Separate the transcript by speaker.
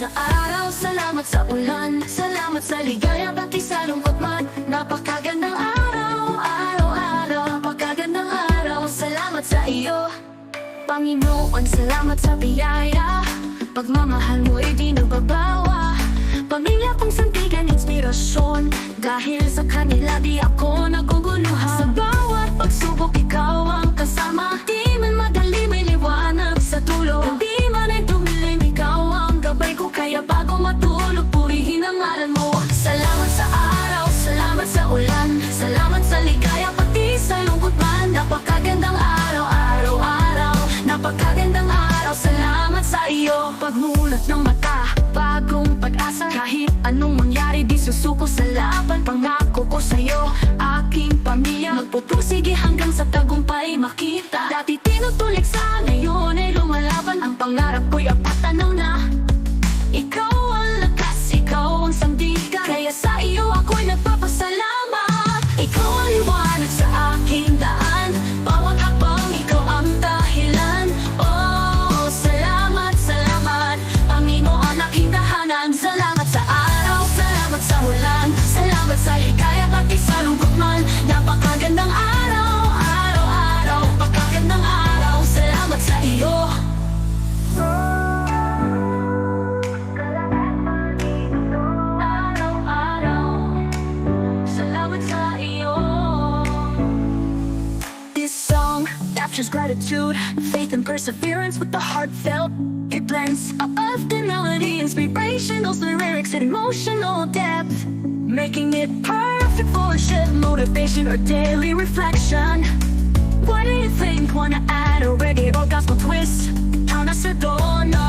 Speaker 1: sa araw, salamat sa ulan Salamat sa ligaya, pati sa lungkot man. Napakagandang araw, araw-araw Napakagandang araw, salamat sa iyo. Panginoon, salamat sa biyaya. Pagmamahal mo, di nababawa Pamilya kong santigan, inspirasyon. Dahil sa kanila di ako iyo Pagmulat ng mata, bagong pag-asa Kahit anong mangyari, di susuko sa laban. Pangako ko sa'yo, aking pamilya. Magpupursige hanggang sa tagumpay makita captures gratitude, faith, and perseverance with the heartfelt. It blends a uplifting melody, inspirational lyrics, and emotional depth, making it perfect for shared motivation or daily reflection. What do you think? Wanna add a reggae or gospel twist? Count us a. Ay!